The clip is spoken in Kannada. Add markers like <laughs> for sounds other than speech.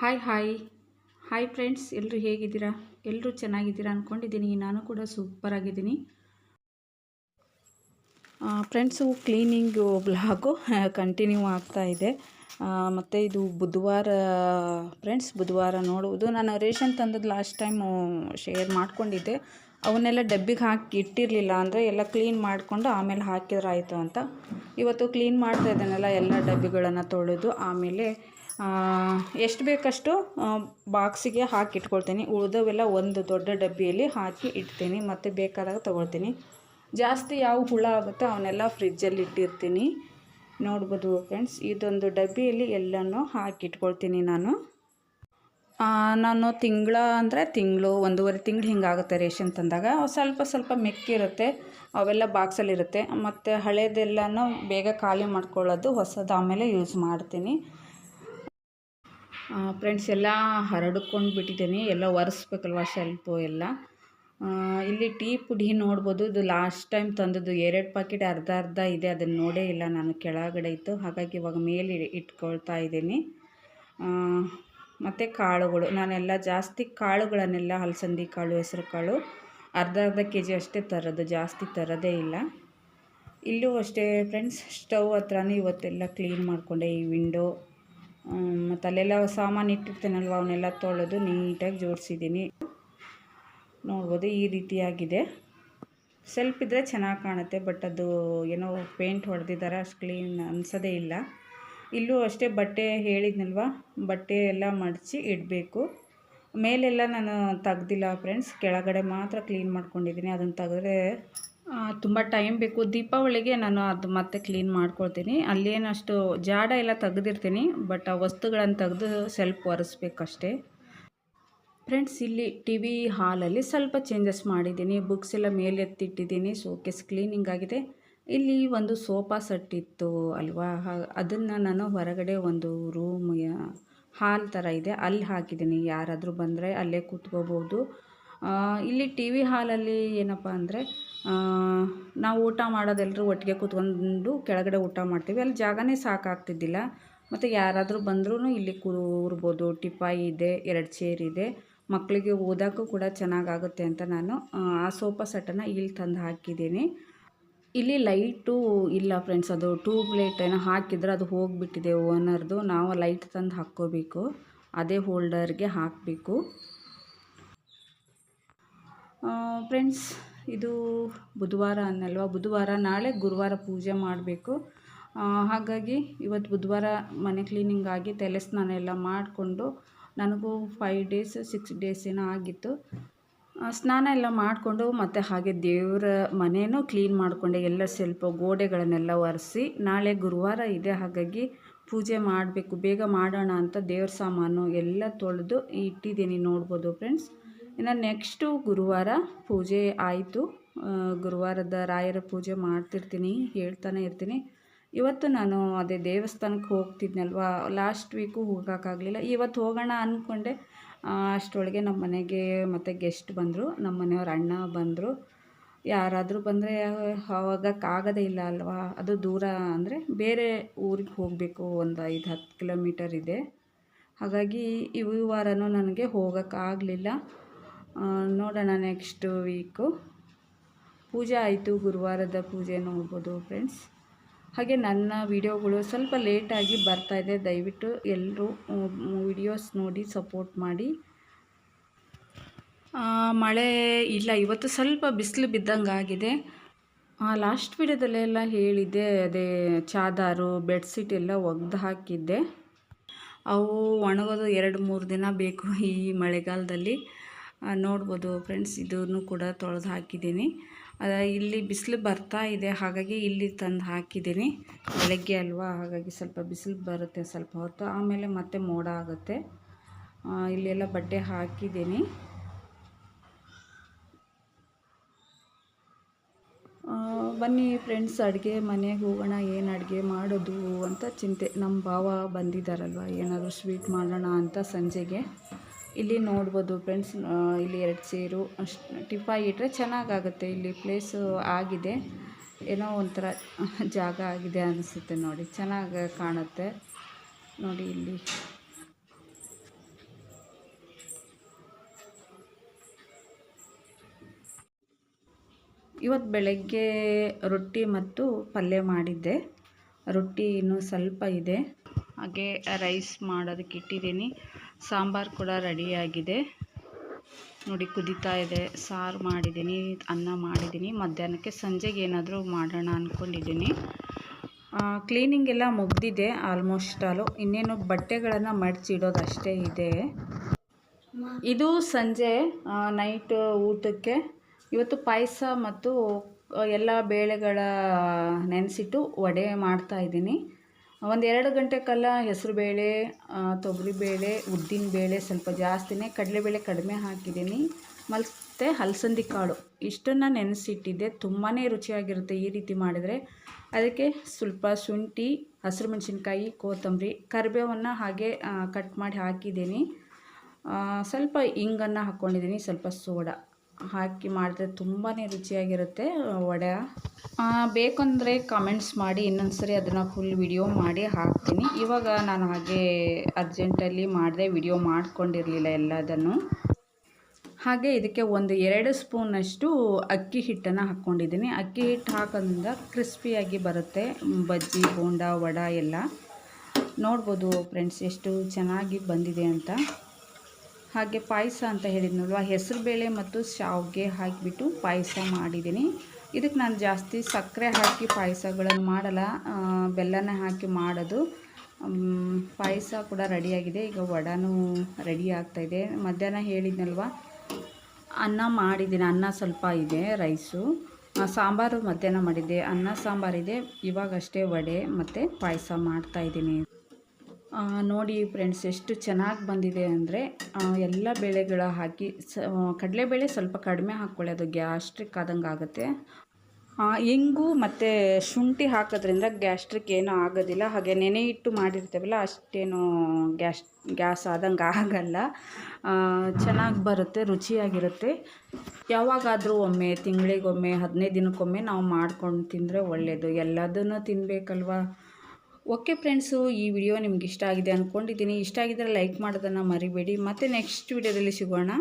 ಹಾಯ್ ಹಾಯ್ ಹಾಯ್ ಫ್ರೆಂಡ್ಸ್ ಎಲ್ಲರೂ ಹೇಗಿದ್ದೀರಾ? ಎಲ್ಲರೂ ಚೆನ್ನಾಗಿದ್ದೀರಾ ಅಂದ್ಕೊಂಡಿದ್ದೀನಿ ನಾನು ಕೂಡ ಸೂಪರ್ ಆಗಿದ್ದೀನಿ. ಫ್ರೆಂಡ್ಸು ಕ್ಲೀನಿಂಗ್ ಬ್ಲಾಗು ಕಂಟಿನ್ಯೂ ಆಗ್ತಾ ಇದೆ. ಮತ್ತು ಇದು ಬುಧವಾರ ಫ್ರೆಂಡ್ಸ್ ಬುಧವಾರ ನೋಡುವುದು. ನಾನು ರೇಷನ್ ತಂದದ್ದು ಲಾಸ್ಟ್ ಟೈಮು ಶೇರ್ ಮಾಡ್ಕೊಂಡಿದ್ದೆ. ಅವನ್ನೆಲ್ಲ ಡಬ್ಬಿಗೆ ಹಾಕಿ ಇಟ್ಟಿರಲಿಲ್ಲ ಅಂದರೆ ಎಲ್ಲ ಕ್ಲೀನ್ ಮಾಡಿಕೊಂಡು ಆಮೇಲೆ ಹಾಕಿದ್ರಾಯಿತು ಅಂತ. ಇವತ್ತು ಕ್ಲೀನ್ ಮಾಡ್ತಾ ಇದ್ದಾನಲ್ಲ, ಎಲ್ಲ ಡಬ್ಬಿಗಳನ್ನು ತೊಳೆದು ಆಮೇಲೆ ಎಷ್ಟು ಬೇಕಷ್ಟು ಬಾಕ್ಸಿಗೆ ಹಾಕಿ ಇಟ್ಕೊಳ್ತೀನಿ. ಉಳಿದವೆಲ್ಲ ಒಂದು ದೊಡ್ಡ ಡಬ್ಬಿಯಲ್ಲಿ ಹಾಕಿ ಇಡ್ತೀನಿ. ಮತ್ತು ಬೇಕಾದಾಗ ತೊಗೊಳ್ತೀನಿ. ಜಾಸ್ತಿ ಯಾವ ಹುಳ ಆಗುತ್ತೋ ಅವನ್ನೆಲ್ಲ ಫ್ರಿಜ್ಜಲ್ಲಿ ಇಟ್ಟಿರ್ತೀನಿ. ನೋಡ್ಬೋದು ಫ್ರೆಂಡ್ಸ್ ಇದೊಂದು ಡಬ್ಬಿಯಲ್ಲಿ ಎಲ್ಲನೂ ಹಾಕಿ ಇಟ್ಕೊಳ್ತೀನಿ ನಾನು. ನಾನು ತಿಂಗಳ ಅಂದರೆ ತಿಂಗಳು, ಒಂದೂವರೆ ತಿಂಗಳು ಹಿಂಗಾಗುತ್ತೆ ರೇಷನ್ ತಂದಾಗ. ಸ್ವಲ್ಪ ಸ್ವಲ್ಪ ಮೆಕ್ಕಿರುತ್ತೆ, ಅವೆಲ್ಲ ಬಾಕ್ಸಲ್ಲಿರುತ್ತೆ ಮತ್ತು ಹಳೇದೆಲ್ಲನೂ ಬೇಗ ಖಾಲಿ ಮಾಡ್ಕೊಳ್ಳೋದು ಹೊಸದು ಆಮೇಲೆ ಯೂಸ್ ಮಾಡ್ತೀನಿ. ಫ್ರೆಂಡ್ಸ್ ಎಲ್ಲ ಹರಡ್ಕೊಂಡು ಬಿಟ್ಟಿದ್ದೀನಿ. ಎಲ್ಲ ಒರೆಸ್ಬೇಕಲ್ವ ಶೆಲ್ಪು ಎಲ್ಲ? ಇಲ್ಲಿ ಟೀ ಪುಡಿ ನೋಡ್ಬೋದು. ಇದು ಲಾಸ್ಟ್ ಟೈಮ್ ತಂದದ್ದು. ಎರಡು ಪಾಕೆಟ್ ಅರ್ಧ ಅರ್ಧ ಇದೆ. ಅದನ್ನು ನೋಡೇ ಇಲ್ಲ ನಾನು. ಕೆಳಗಡೆ ಇತ್ತು. ಹಾಗಾಗಿ ಇವಾಗ ಮೇಲೆ ಇಟ್ಕೊಳ್ತಾ ಇದ್ದೀನಿ. ಮತ್ತು ಕಾಳುಗಳು. ನಾನೆಲ್ಲ ಜಾಸ್ತಿ ಕಾಳುಗಳನ್ನೆಲ್ಲ ಹಲಸಂದಿ ಕಾಳು, ಹೆಸರು ಕಾಳು ಅರ್ಧ ಅರ್ಧ ಕೆ ಜಿ ಅಷ್ಟೇ ತರೋದು. ಜಾಸ್ತಿ ತರೋದೇ ಇಲ್ಲ. ಇಲ್ಲೂ ಅಷ್ಟೇ ಫ್ರೆಂಡ್ಸ್ ಸ್ಟವ್ ಹತ್ರನೇ ಇವತ್ತೆಲ್ಲ ಕ್ಲೀನ್ ಮಾಡಿಕೊಂಡೆ. ಈ ವಿಂಡೋ ಮತ್ತು ಅಲ್ಲೆಲ್ಲ ಸಾಮಾನು ಇಟ್ಟಿರ್ತೇನಲ್ವ, ಅವನ್ನೆಲ್ಲ ತೊಳೆದು ನೀಟಾಗಿ ಜೋಡಿಸಿದ್ದೀನಿ. ನೋಡ್ಬೋದು ಈ ರೀತಿಯಾಗಿದೆ. ಸೆಲ್ಫ್ ಇದ್ದರೆ ಚೆನ್ನಾಗಿ ಕಾಣುತ್ತೆ ಬಟ್ ಅದು ಏನೋ ಪೇಂಟ್ ಹೊಡೆದಿದ್ದಾರೆ ಅಷ್ಟು ಕ್ಲೀನ್ ಅನಿಸೋದೇ ಇಲ್ಲ. ಇಲ್ಲೂ ಅಷ್ಟೇ ಬಟ್ಟೆ ಹೇಳಿದ್ನಲ್ವ, ಬಟ್ಟೆ ಎಲ್ಲ ಮಡಚಿ ಇಡಬೇಕು. ಮೇಲೆಲ್ಲ ನಾನು ತೆಗ್ದಿಲ್ಲ ಫ್ರೆಂಡ್ಸ್ ಕೆಳಗಡೆ ಮಾತ್ರ ಕ್ಲೀನ್ ಮಾಡ್ಕೊಂಡಿದ್ದೀನಿ. ಅದನ್ನು ತೆಗೆದ್ರೆ ತುಂಬ ಟೈಮ್ ಬೇಕು. ದೀಪಾವಳಿಗೆ ನಾನು ಅದು ಮತ್ತೆ ಕ್ಲೀನ್ ಮಾಡ್ಕೊಳ್ತೀನಿ. ಅಲ್ಲೇನಷ್ಟು ಜಾಡ ಎಲ್ಲ ತೆಗೆದಿರ್ತೀನಿ ಬಟ್ ಆ ವಸ್ತುಗಳನ್ನು ತೆಗೆದು ಸ್ವಲ್ಪ ಒರೆಸ್ಬೇಕಷ್ಟೇ. ಫ್ರೆಂಡ್ಸ್ ಇಲ್ಲಿ ಟಿ ವಿ ಹಾಲಲ್ಲಿ ಸ್ವಲ್ಪ ಚೇಂಜಸ್ ಮಾಡಿದ್ದೀನಿ. ಬುಕ್ಸ್ ಎಲ್ಲ ಮೇಲೆ ಎತ್ತಿಟ್ಟಿದ್ದೀನಿ ಸೋಕೆಸ್ ಕ್ಲೀನಿಂಗ್ ಆಗಿದೆ. ಇಲ್ಲಿ ಒಂದು ಸೋಫಾ ಸೆಟ್ ಇತ್ತು ಅಲ್ವಾ? ಅದನ್ನು ನಾನು ಹೊರಗಡೆ ಒಂದು ರೂಮ್ ಹಾಲ್ ಥರ ಇದೆ. ಅಲ್ಲಿ ಹಾಕಿದ್ದೀನಿ. ಯಾರಾದರೂ ಬಂದರೆ ಅಲ್ಲೇ ಕೂತ್ಕೋಬೋದು. ಇಲ್ಲಿ ಟಿ ವಿ ಹಾಲಲ್ಲಿ ಏನಪ್ಪ ಅಂದರೆ ನಾವು ಊಟ ಮಾಡೋದೆಲ್ಲರೂ ಒಟ್ಟಿಗೆ ಕೂತ್ಕೊಂಡು ಕೆಳಗಡೆ ಊಟ ಮಾಡ್ತೀವಿ. ಅಲ್ಲಿ ಜಾಗನೇ ಸಾಕಾಗ್ತಿದ್ದಿಲ್ಲ. ಮತ್ತು ಯಾರಾದರೂ ಬಂದ್ರೂ ಇಲ್ಲಿ ಕೂರ್ಬೋದು. ಟಿಪಾಯಿ ಇದೆ, ಎರಡು ಚೇರ್ ಇದೆ. ಮಕ್ಕಳಿಗೆ ಓದೋಕ್ಕೂ ಕೂಡ ಚೆನ್ನಾಗಾಗುತ್ತೆ ಅಂತ ನಾನು, ಆ ಸೋಫಾ ಸೆಟ್ಟನ್ನು ಇಲ್ಲಿ ತಂದು ಹಾಕಿದ್ದೀನಿ. ಇಲ್ಲಿ ಲೈಟು ಇಲ್ಲ ಫ್ರೆಂಡ್ಸ್. ಅದು ಟ್ಯೂಬ್ ಲೈಟ್ ಏನೋ ಹಾಕಿದ್ರೆ ಅದು ಹೋಗಿಬಿಟ್ಟಿದೆ ಓನರ್ದು. ನಾವು ಲೈಟ್ ತಂದು ಹಾಕ್ಕೋಬೇಕು. ಅದೇ ಹೋಲ್ಡರ್ಗೆ ಹಾಕಬೇಕು. ಫ್ರೆಂಡ್ಸ್ ಇದು ಬುಧವಾರ ಅನ್ನಲ್ವ? ಬುಧವಾರ ನಾಳೆ ಗುರುವಾರ ಪೂಜೆ ಮಾಡಬೇಕು. ಹಾಗಾಗಿ ಇವತ್ತು ಬುಧವಾರ ಮನೆ ಕ್ಲೀನಿಂಗ್ ಆಗಿ ತಲೆ ಸ್ನಾನ ಎಲ್ಲ ಮಾಡಿಕೊಂಡು ನನಗೂ ಫೈವ್ ಡೇಸ್ ಸಿಕ್ಸ್ ಡೇಸ್ ಏನೋ ಆಗಿತ್ತು. ಸ್ನಾನ ಎಲ್ಲ ಮಾಡಿಕೊಂಡು ಮತ್ತು ಹಾಗೆ ದೇವರ ಮನೆಯೂ ಕ್ಲೀನ್ ಮಾಡಿಕೊಂಡೆ. ಎಲ್ಲ ಸ್ವಲ್ಪ ಗೋಡೆಗಳನ್ನೆಲ್ಲ ಒರೆಸಿ ನಾಳೆ ಗುರುವಾರ ಇದೆ. ಹಾಗಾಗಿ ಪೂಜೆ ಮಾಡಬೇಕು. ಬೇಗ ಮಾಡೋಣ ಅಂತ ದೇವ್ರ ಸಾಮಾನು ಎಲ್ಲ ತೊಳೆದು ಇಟ್ಟಿದ್ದೀನಿ. ನೋಡ್ಬೋದು ಫ್ರೆಂಡ್ಸ್ ಇನ್ನು ನೆಕ್ಸ್ಟು ಗುರುವಾರ ಪೂಜೆ ಆಯಿತು. ಗುರುವಾರದ ರಾಯರ ಪೂಜೆ ಮಾಡ್ತಿರ್ತೀನಿ, ಹೇಳ್ತಾನೆ ಇರ್ತೀನಿ. ಇವತ್ತು ನಾನು ಅದೇ ದೇವಸ್ಥಾನಕ್ಕೆ ಹೋಗ್ತಿದ್ನಲ್ವ, ಲಾಸ್ಟ್ ವೀಕು ಹೋಗೋಕ್ಕಾಗಲಿಲ್ಲ. ಇವತ್ತು ಹೋಗೋಣ ಅಂದ್ಕೊಂಡೆ ಅಷ್ಟರೊಳಗೆ ನಮ್ಮ ಮನೆಗೆ ಮತ್ತು ಗೆಸ್ಟ್ ಬಂದರು, ನಮ್ಮ ಮನೆಯವ್ರ ಅಣ್ಣ ಬಂದರು. ಯಾರಾದರೂ ಬಂದರೆ ಹೋಗೋಕ್ಕಾಗೋದೇ ಇಲ್ಲ ಅಲ್ವಾ, ಅದು ದೂರ ಅಂದರೆ ಬೇರೆ ಊರಿಗೆ ಹೋಗಬೇಕು, ಒಂದು ಐದು ಹತ್ತು ಕಿಲೋಮೀಟರ್ ಇದೆ. ಹಾಗಾಗಿ ಈ ವಾರನೂ ನನಗೆ ಹೋಗೋಕ್ಕಾಗಲಿಲ್ಲ. ನೋಡೋಣ ನೆಕ್ಸ್ಟ್ ವೀಕು ಪೂಜೆ ಆಯಿತು, ಗುರುವಾರದ ಪೂಜೆ ನೋಡ್ಬೋದು ಫ್ರೆಂಡ್ಸ್ ಹಾಗೆ ನನ್ನ ವಿಡಿಯೋಗಳು ಸ್ವಲ್ಪ ಲೇಟಾಗಿ ಬರ್ತಾಯಿದೆ ದಯವಿಟ್ಟು ಎಲ್ಲರೂ ವಿಡಿಯೋಸ್ ನೋಡಿ ಸಪೋರ್ಟ್ ಮಾಡಿ. ಮಳೆ ಇಲ್ಲ, ಇವತ್ತು ಸ್ವಲ್ಪ ಬಿಸಿಲು ಬಿದ್ದಂಗೆ ಆಗಿದೆ. ಲಾಸ್ಟ್ ವಿಡಿಯೋದಲ್ಲೆಲ್ಲ ಹೇಳಿದ್ದೆ, ಅದೇ ಚಾದಾರು ಬೆಡ್ಶೀಟ್ ಎಲ್ಲ ಒಗ್ದು ಹಾಕಿದ್ದೆ. ಅವು ಒಣಗೋದು ಎರಡು ಮೂರು ದಿನ ಬೇಕು ಈ ಮಳೆಗಾಲದಲ್ಲಿ. ನೋಡ್ಬೋದು ಫ್ರೆಂಡ್ಸ್, ಇದನ್ನು ಕೂಡ ತೊಳೆದು ಹಾಕಿದ್ದೀನಿ. ಇಲ್ಲಿ ಬಿಸಿಲು ಬರ್ತಾ ಇದೆ, ಹಾಗಾಗಿ ಇಲ್ಲಿ ತಂದು ಹಾಕಿದ್ದೀನಿ. ಬೆಳಗ್ಗೆ ಅಲ್ವಾ, ಹಾಗಾಗಿ ಸ್ವಲ್ಪ ಬಿಸಿಲು ಬರುತ್ತೆ ಸ್ವಲ್ಪ ಹೊತ್ತು. ಆಮೇಲೆ ಮತ್ತೆ ಮೋಡ ಆಗುತ್ತೆ. ಇಲ್ಲೆಲ್ಲ ಬಟ್ಟೆ ಹಾಕಿದ್ದೀನಿ. ಬನ್ನಿ ಫ್ರೆಂಡ್ಸ್, ಅಡುಗೆ ಮನೆಗೆ ಹೋಗೋಣ, ಏನು ಅಡುಗೆ ಮಾಡೋದು ಅಂತ ಚಿಂತೆ. ನಮ್ಮ ಭಾವ ಬಂದಿದ್ದಾರಲ್ವ, ಏನಾದರೂ ಸ್ವೀಟ್ ಮಾಡೋಣ ಅಂತ ಸಂಜೆಗೆ. ಇಲ್ಲಿ ನೋಡ್ಬೋದು ಫ್ರೆಂಡ್ಸ್ ಇಲ್ಲಿ ಎರಡು ಸೇರು, ಅಷ್ಟು ಟಿಫಾ ಇಟ್ಟರೆ ಚೆನ್ನಾಗಾಗುತ್ತೆ. ಇಲ್ಲಿ ಪ್ಲೇಸು ಆಗಿದೆ. ಏನೋ ಒಂಥರ <laughs> ಜಾಗ ಆಗಿದೆ ಅನಿಸುತ್ತೆ ನೋಡಿ. ಚೆನ್ನಾಗಿ ಕಾಣುತ್ತೆ. ನೋಡಿ ಇಲ್ಲಿ. ಇವತ್ತು ಬೆಳಗ್ಗೆ ರೊಟ್ಟಿ ಮತ್ತು ಪಲ್ಯ ಮಾಡಿದ್ದೆ. ರೊಟ್ಟಿ ಇನ್ನೂ ಸ್ವಲ್ಪ ಇದೆ. ಹಾಗೆ ರೈಸ್ ಮಾಡೋದಕ್ಕೆ ಇಟ್ಟಿದ್ದೀನಿ. ಸಾಂಬಾರು ಕೂಡ ರೆಡಿಯಾಗಿದೆ. ನೋಡಿ, ಕುದೀತಾ ಇದೆ. ಸಾರು ಮಾಡಿದ್ದೀನಿ, ಅನ್ನ ಮಾಡಿದ್ದೀನಿ. ಮಧ್ಯಾಹ್ನಕ್ಕೆ ಸಂಜೆಗೆ ಏನಾದರೂ ಮಾಡೋಣ ಅಂದ್ಕೊಂಡಿದ್ದೀನಿ ಕ್ಲೀನಿಂಗ್ ಎಲ್ಲ ಮುಗ್ದಿದೆ ಆಲ್ಮೋಸ್ಟ್ ಆಲು ಇನ್ನೇನು ಬಟ್ಟೆಗಳನ್ನು ಮಡಚಿಡೋದಷ್ಟೇ ಇದೆ. ಇದು ಸಂಜೆ ನೈಟ್ ಊಟಕ್ಕೆ. ಇವತ್ತು ಪಾಯಸ ಮತ್ತು ಎಲ್ಲ ಬೇಳೆಗಳ ನೆನೆಸಿಟ್ಟು ವಡೆ ಮಾಡ್ತಾ ಇದ್ದೀನಿ. ಒಂದು ಎರಡು ಗಂಟೆ ಕಾಲ ಹೆಸರುಬೇಳೆ ತೊಗರಿಬೇಳೆ ಉದ್ದಿನಬೇಳೆ ಸ್ವಲ್ಪ ಜಾಸ್ತಿನೇ ಕಡಲೆಬೇಳೆ ಕಡಿಮೆ ಹಾಕಿದ್ದೀನಿ. ಮತ್ತು ಹಲಸಂದಿ ಕಾಳು. ಇಷ್ಟನ್ನು ನೆನೆಸಿಟ್ಟಿದ್ದೆ. ತುಂಬಾ ರುಚಿಯಾಗಿರುತ್ತೆ ಈ ರೀತಿ ಮಾಡಿದರೆ. ಅದಕ್ಕೆ ಸ್ವಲ್ಪ ಶುಂಠಿ, ಹಸಿರು ಮೆಣಸಿನ್ಕಾಯಿ, ಕೊತ್ತಂಬರಿ, ಕರಿಬೇವನ್ನು ಹಾಗೆ ಕಟ್ ಮಾಡಿ ಹಾಕಿದ್ದೀನಿ. ಸ್ವಲ್ಪ ಇಂಗನ್ನು ಹಾಕ್ಕೊಂಡಿದ್ದೀನಿ ಸ್ವಲ್ಪ ಸೋಡಾ. ಹಾಕಿ ಮಾಡಿದ್ರೆ ತುಂಬಾ ರುಚಿಯಾಗಿರುತ್ತೆ, ವಡೆ. ಬೇಕಂದರೆ ಕಮೆಂಟ್ಸ್ ಮಾಡಿ ಇನ್ನೊಂದು ಸರಿ ಅದನ್ನು ಫುಲ್ ವಿಡಿಯೋ ಮಾಡಿ ಹಾಕ್ತೀನಿ. ಇವಾಗ ನಾನು ಹಾಗೆ ಅರ್ಜೆಂಟಲ್ಲಿ ಮಾಡಿದೆ ವಿಡಿಯೋ ಮಾಡ್ಕೊಂಡಿರಲಿಲ್ಲ ಎಲ್ಲದನ್ನು. ಹಾಗೆ ಇದಕ್ಕೆ ಒಂದು ಎರಡು ಸ್ಪೂನಷ್ಟು ಅಕ್ಕಿ ಹಿಟ್ಟನ್ನು ಹಾಕ್ಕೊಂಡಿದ್ದೀನಿ. ಅಕ್ಕಿ ಹಿಟ್ಟು ಹಾಕೋದ್ರಿಂದ ಕ್ರಿಸ್ಪಿಯಾಗಿ ಬರುತ್ತೆ, ಬಜ್ಜಿ, ಬೋಂಡ, ವಡ ಎಲ್ಲ. ನೋಡ್ಬೋದು ಫ್ರೆಂಡ್ಸ್ ಎಷ್ಟು ಚೆನ್ನಾಗಿ ಬಂದಿದೆ ಅಂತ. ಹಾಗೆ ಪಾಯಸ ಅಂತ ಹೇಳಿದ್ನಲ್ವ ಹೆಸರುಬೇಳೆ ಮತ್ತು ಶಾವಿಗೆ ಹಾಕಿಬಿಟ್ಟು ಪಾಯಸ ಮಾಡಿದ್ದೀನಿ. ಇದಕ್ಕೆ ನಾನು ಜಾಸ್ತಿ ಸಕ್ಕರೆ ಹಾಕಿ ಪಾಯಸಗಳನ್ನು ಮಾಡಲ್ಲ ಬೆಲ್ಲನ ಹಾಕಿ ಮಾಡೋದು. ಪಾಯಸ ಕೂಡ ರೆಡಿಯಾಗಿದೆ. ಈಗ ವಡಾನೂ ರೆಡಿ ಆಗ್ತಾಯಿದೆ ಮಧ್ಯಾಹ್ನ ಹೇಳಿದ್ನಲ್ವ, ಅನ್ನ ಮಾಡಿದ್ದೀನಿ. ಅನ್ನ ಸ್ವಲ್ಪ ಇದೆ, ರೈಸು. ಸಾಂಬಾರು ಮಧ್ಯಾಹ್ನ ಮಾಡಿದ್ದೆ. ಅನ್ನ ಸಾಂಬಾರಿದೆ. ಇವಾಗಷ್ಟೇ ವಡೆ ಮತ್ತು ಪಾಯಸ ಮಾಡ್ತಾಯಿದ್ದೀನಿ ನೋಡಿ ಫ್ರೆಂಡ್ಸ್ ಎಷ್ಟು ಚೆನ್ನಾಗಿ ಬಂದಿದೆ ಅಂದರೆ ಎಲ್ಲ ಬೇಳೆಗಳ ಹಾಕಿ ಸ ಕಡಲೆಬೇಳೆ ಸ್ವಲ್ಪ ಕಡಿಮೆ ಹಾಕ್ಕೊಳ್ಳಿ, ಅದು ಗ್ಯಾಸ್ಟ್ರಿಕ್ ಆದಂಗೆ ಆಗುತ್ತೆ. ಇಂಗು ಮತ್ತು ಶುಂಠಿ ಹಾಕೋದ್ರಿಂದ ಗ್ಯಾಸ್ಟ್ರಿಕ್ ಏನೂ ಆಗೋದಿಲ್ಲ. ಹಾಗೆ ನೆನೆ ಇಟ್ಟು ಮಾಡಿರ್ತೇವಲ್ಲ, ಅಷ್ಟೇನು ಗ್ಯಾಸ್ ಗ್ಯಾಸ್ ಆದಂಗೆ ಆಗಲ್ಲ. ಚೆನ್ನಾಗಿ ಬರುತ್ತೆ, ರುಚಿಯಾಗಿರುತ್ತೆ. ಯಾವಾಗಾದರೂ ಒಮ್ಮೆ, ತಿಂಗಳಿಗೊಮ್ಮೆ, ಹದಿನೈದು ದಿನಕ್ಕೊಮ್ಮೆ ನಾವು ಮಾಡ್ಕೊಂಡು ತಿಂದರೆ ಒಳ್ಳೆಯದು ಎಲ್ಲದನ್ನು ತಿನ್ನಬೇಕಲ್ವಾ ಓಕೆ ಫ್ರೆಂಡ್ಸು, ಈ ವಿಡಿಯೋ ನಿಮ್ಗೆ ಇಷ್ಟ ಆಗಿದೆ ಅಂದ್ಕೊಂಡಿದ್ದೀನಿ ಇಷ್ಟ ಆಗಿದ್ದರೆ ಲೈಕ್ ಮಾಡೋದನ್ನು ಮರಿಬೇಡಿ. ಮತ್ತು ನೆಕ್ಸ್ಟ್ ವಿಡಿಯೋದಲ್ಲಿ ಸಿಗೋಣ.